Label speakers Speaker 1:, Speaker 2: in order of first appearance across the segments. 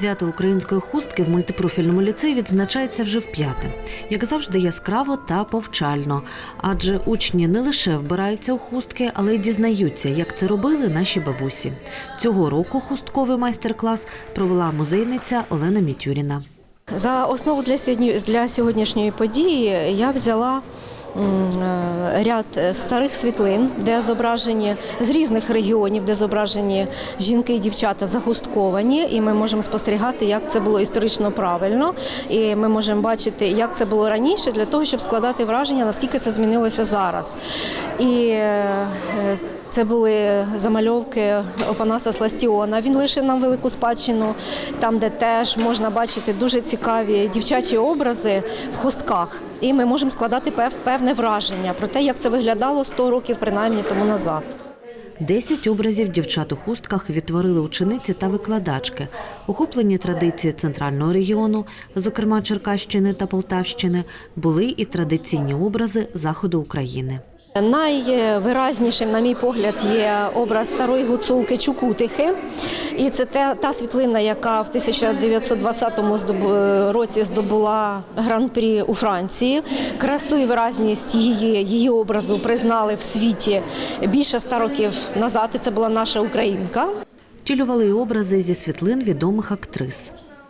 Speaker 1: Свято української хустки в мультипрофільному ліцеї відзначається вже вп'яте. Як завжди, яскраво та повчально. Адже учні не лише вбираються у хустки, але й дізнаються, як це робили наші бабусі. Цього року хустковий майстер-клас провела музейниця Олена Мітюріна.
Speaker 2: За основу для сьогодні для сьогоднішньої події я взяла ряд е, старих світлин, де зображені з різних регіонів, де зображені жінки і дівчата загустковані, і ми можемо спостерігати, як це було історично правильно. І ми можемо бачити, як це було раніше, для того, щоб складати враження, наскільки це змінилося зараз. І е, це були замальовки Опанаса Сластіона. Він лишив нам велику спадщину, там, де теж можна бачити дуже цікаві дівчачі образи в хустках. І ми можемо складати пев- певне враження про те, як це виглядало 100 років принаймні тому назад.
Speaker 1: Десять образів дівчат у хустках відтворили учениці та викладачки, охоплені традиції центрального регіону, зокрема Черкащини та Полтавщини, були і традиційні образи заходу України.
Speaker 2: Найвиразнішим, на мій погляд, є образ старої гуцулки Чукутихи. І це та світлина, яка в 1920 році здобула гран-прі у Франції. Красу і виразність її, її образу признали в світі більше ста років назад. І це була наша українка.
Speaker 1: Втілювали й образи зі світлин відомих актрис.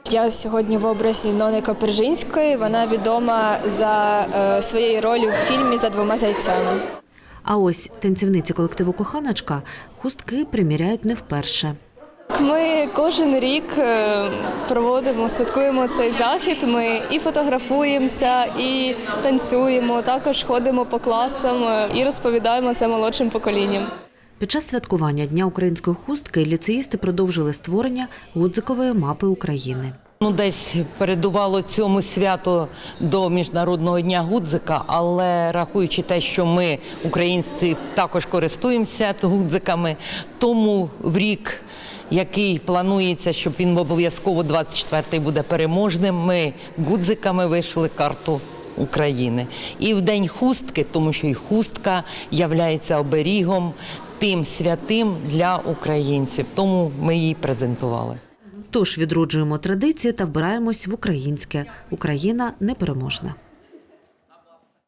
Speaker 3: Я сьогодні в образі Нони Копержинської. Вона відома за е, своєю ролью в фільмі за двома зайцями.
Speaker 1: А ось танцівниці колективу Коханочка хустки приміряють не вперше.
Speaker 4: Ми кожен рік е, проводимо, святкуємо цей захід. Ми і фотографуємося, і танцюємо. Також ходимо по класам е, і розповідаємо це молодшим поколінням.
Speaker 1: Під час святкування Дня української хустки ліцеїсти продовжили створення гудзикової мапи України.
Speaker 5: Ну, десь передувало цьому свято до міжнародного дня гудзика, але рахуючи те, що ми, українці, також користуємося гудзиками, тому в рік, який планується, щоб він обов'язково 24-й буде переможним, ми гудзиками вийшли карту. України і в день хустки, тому що і хустка являється оберігом тим святим для українців. Тому ми її презентували.
Speaker 1: Тож відроджуємо традиції та вбираємось в українське. Україна непереможна.